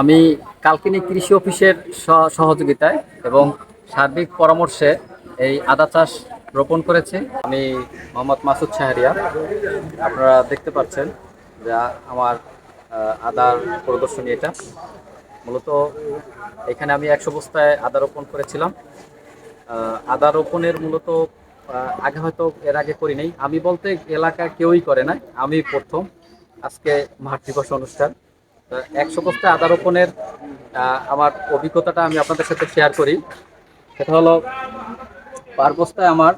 আমি কালকিনি কৃষি অফিসের সহযোগিতায় এবং সার্বিক পরামর্শে এই আদা চাষ রোপণ করেছি। আমি মোহাম্মদ মাসুদ শাহরিয়া। আপনারা দেখতে পাচ্ছেন যে আমার আদার প্রদর্শনী এটা। মূলত এখানে আমি একশো বস্তায় আদা রোপণ করেছিলাম। আদা রোপণের মূলত আগে হয়তো এর আগে করি নাই। আমি বলতে এলাকা কেউই করে না আমি প্রথম। আজকে দিবস অনুষ্ঠান। একশো বস্তা আদা রোপণের আমার অভিজ্ঞতাটা আমি আপনাদের সাথে শেয়ার করি। সেটা হলো, পার বস্তায় আমার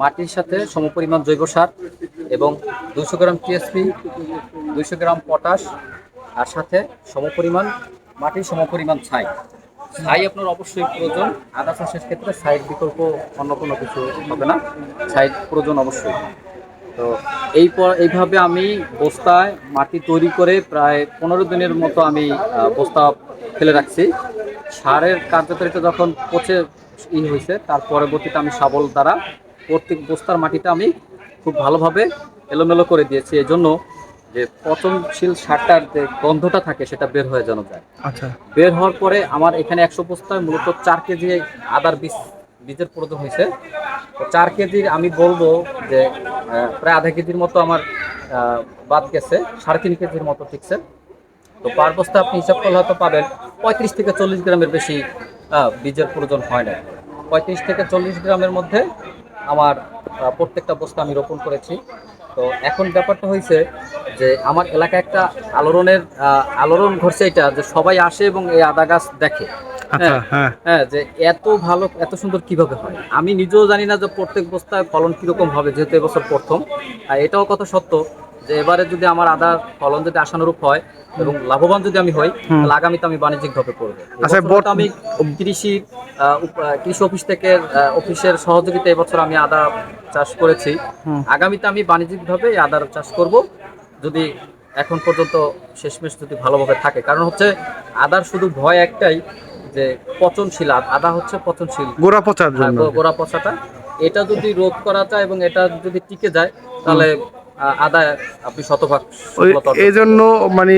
মাটির সাথে সমপরিমাণ জৈব সার এবং দুশো গ্রাম টিএসপি, দুইশো গ্রাম পটাশ, আর সাথে সমপরিমাণ, মাটির সমপরিমাণ ছাই। ছাই আপনার অবশ্যই প্রয়োজন। আদা চাষের ক্ষেত্রে ছাইয়ের বিকল্প অন্য কোনো কিছু হবে না। ছাই প্রয়োজন অবশ্যই। তো এই এইভাবে আমি বস্তায় মাটি তৈরি করে প্রায় পনেরো দিনের মতো আমি বস্তা ফেলে রাখছি। সারের কার্যকারিতা যখন পচে ই হয়েছে তার পরবর্তীতে আমি শাবল দ্বারা প্রত্যেক বস্তার মাটিটা আমি খুব ভালোভাবে এলোমেলো করে দিয়েছি। এই জন্য যে পচনশীল সারটার যে গন্ধটা থাকে সেটা বের হয়ে যেন যায়। আচ্ছা। বের হওয়ার পরে আমার এখানে একশো বস্তায় মূলত চার কেজি আদার বীজ বীজের প্রয়োজন হয়েছে। তো চার কেজির আমি বলব যে প্রায় আধা কেজির মতো আমার বাদ গেছে, সাড়ে তিন কেজির মতো ঠিকছে তো পার বস্তা আপনি হিসাব করলে হয়তো পাবেন পঁয়ত্রিশ থেকে চল্লিশ গ্রামের বেশি বীজের প্রয়োজন হয় না। পঁয়ত্রিশ থেকে চল্লিশ গ্রামের মধ্যে আমার প্রত্যেকটা বস্তা আমি রোপণ করেছি। তো এখন ব্যাপারটা হয়েছে যে আমার এলাকায় একটা আলোড়নের আলোড়ন ঘটছে এটা যে সবাই আসে এবং এই আদা গাছ দেখে। আচ্ছা হ্যাঁ, হ্যাঁ। হ্যাঁ যে এত ভালো এত সুন্দর কীভাবে হয়? আমি নিজেও জানি না যে প্রত্যেক বস্তায় ফলন কীরকম হবে যেহেতু এবছর প্রথম। আর এটাও কথা সত্য যে এবারে যদি আমার আদার ফলন যদি আশানুরূপ হয় এবং লাভবান যদি আমি হই। তাহলে আগামীতে আমি বাণিজ্যিক ভাবে করব। আচ্ছা, আমি কৃষি কৃষি অফিস থেকে অফিসের সহযোগিতা এবছর আমি আদা চাষ করেছি। আগামীতে আমি বাণিজ্যিকভাবে এই আদার চাষ করব। যদি এখন পর্যন্ত শেষমেশ যদি ভালোভাবে থাকে। কারণ হচ্ছে আদার শুধু ভয় একটাই যে পচনশীল আদা হচ্ছে পচনশীল। গোড়া পচার হ্যাঁ, গোড়া পচাটা। এটা যদি রোধ করা যায় এবং এটা যদি টিকে যায় তাহলে আপনি শতভাগ এই জন্য মানে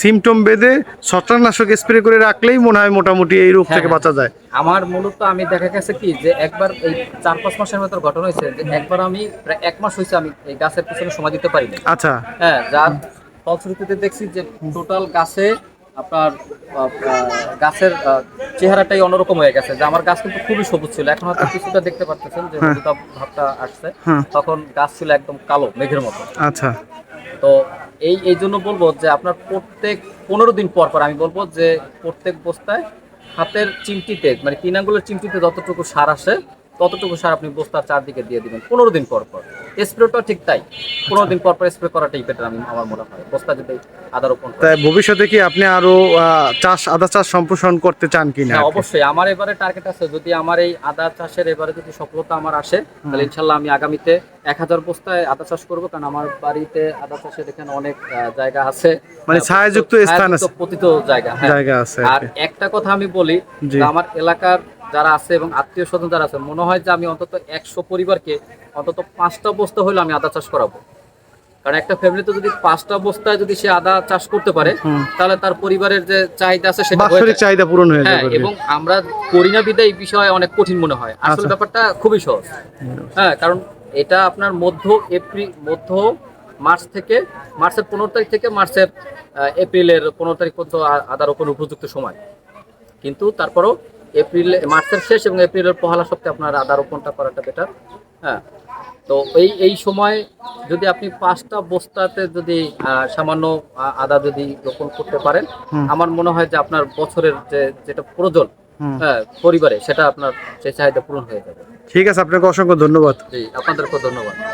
সিমটম বেঁধে ছত্রাকনাশক স্প্রে করে রাখলেই মনে হয় মোটামুটি এই রোগ হ্যাঁ, থেকে হ্যাঁ। বাঁচা যায়। আমার মূলত আমি দেখা গেছে কি যে একবার এই চার পাঁচ মাসের ভেতর ঘটনা হয়েছে যে একবার আমি প্রায় এক মাস হয়েছে আমি এই গাছের পিছনে সময় দিতে পারিনি। আচ্ছা। হ্যাঁ যার ফলশ্রুতিতে দেখছি যে টোটাল গাছে আপনার গাছের চেহারাটাই অন্যরকম হয়ে গেছে। যে আমার গাছ কিন্তু খুবই সবুজ ছিল। এখন হয়তো কিছুটা দেখতে পাচ্ছেন যে হ্যাঁ। ভাবটা আসছে। হ্যাঁ। তখন গাছ ছিল একদম কালো মেঘের মতো। আচ্ছা। তো এই এই জন্য বলব যে আপনার প্রত্যেক পনেরো দিন পর পর আমি বলব যে প্রত্যেক বস্তায় হাতের চিমটিতে মানে তিন আঙ্গুলের চিমটিতে যতটুকু সার আসে ততটুকু সার আপনি বস্তার চারদিকে দিয়ে দিবেন। পনেরো দিন পর পর। স্প্রেটা ঠিক তাই। পনেরো দিন পর পর স্প্রে করাটাই বেটার আমি আমার মনে হয়। বস্তা যদি আদা রোপণ তাই ভবিষ্যতে কি আপনি আরও চাষ আদা চাষ সম্প্রসারণ করতে চান কিনা হ্যাঁ অবশ্যই। আমার এবারে টার্গেট আছে যদি আমার এই আদা চাষের এবারে যদি সফলতা আমার আসে তাহলে ইনশাল্লাহ আমি আগামীতে এক হাজার বস্তায় আদা চাষ করব কারণ আমার বাড়িতে আদা চাষের এখানে অনেক জায়গা আছে। মানে ছায়াযুক্ত স্থান আছে। পতিত জায়গা হ্যাঁ। জায়গা আছে আর আর একটা কথা আমি বলি যে আমার এলাকার যারা আছে এবং আত্মীয় স্বজন যারা আছে মনে হয় যে আমি অন্তত একশো পরিবারকে অন্তত পাঁচটা বস্তা হলে আমি আদা চাষ করাবো। কারণ একটা ফ্যামিলিতে যদি পাঁচটা বস্তায় যদি সে আদা চাষ করতে পারে তাহলে তার পরিবারের যে চাহিদা আছে সেটা বাৎসরিক চাহিদা পূরণ হয়ে হ্যাঁ যাবে এবং আমরা করি না বিদায় এই বিষয়ে অনেক কঠিন মনে হয়। আসলে আচ্ছা। ব্যাপারটা খুবই সহজ। হ্যাঁ কারণ এটা আপনার মধ্য এপ্রিল মধ্য মার্চ থেকে মার্চের পনেরো তারিখ থেকে মার্চের এপ্রিলের পনেরো তারিখ পর্যন্ত আ- আদার ওপর উপযুক্ত সময়। কিন্তু তারপরও এপ্রিল মার্চের শেষ এবং এপ্রিলের পহেলা সপ্তাহে আপনার আদা রোপণটা করাটা বেটার হ্যাঁ তো এই এই সময় যদি আপনি পাঁচটা বস্তাতে যদি সামান্য আদা যদি রোপণ করতে পারেন আমার মনে হয় যে আপনার বছরের যে যেটা প্রয়োজন হ্যাঁ পরিবারে সেটা আপনার সেই চাহিদা পূরণ হয়ে যাবে। ঠিক আছে আপনাকে অসংখ্য ধন্যবাদ। জি আপনাদেরকে ধন্যবাদ।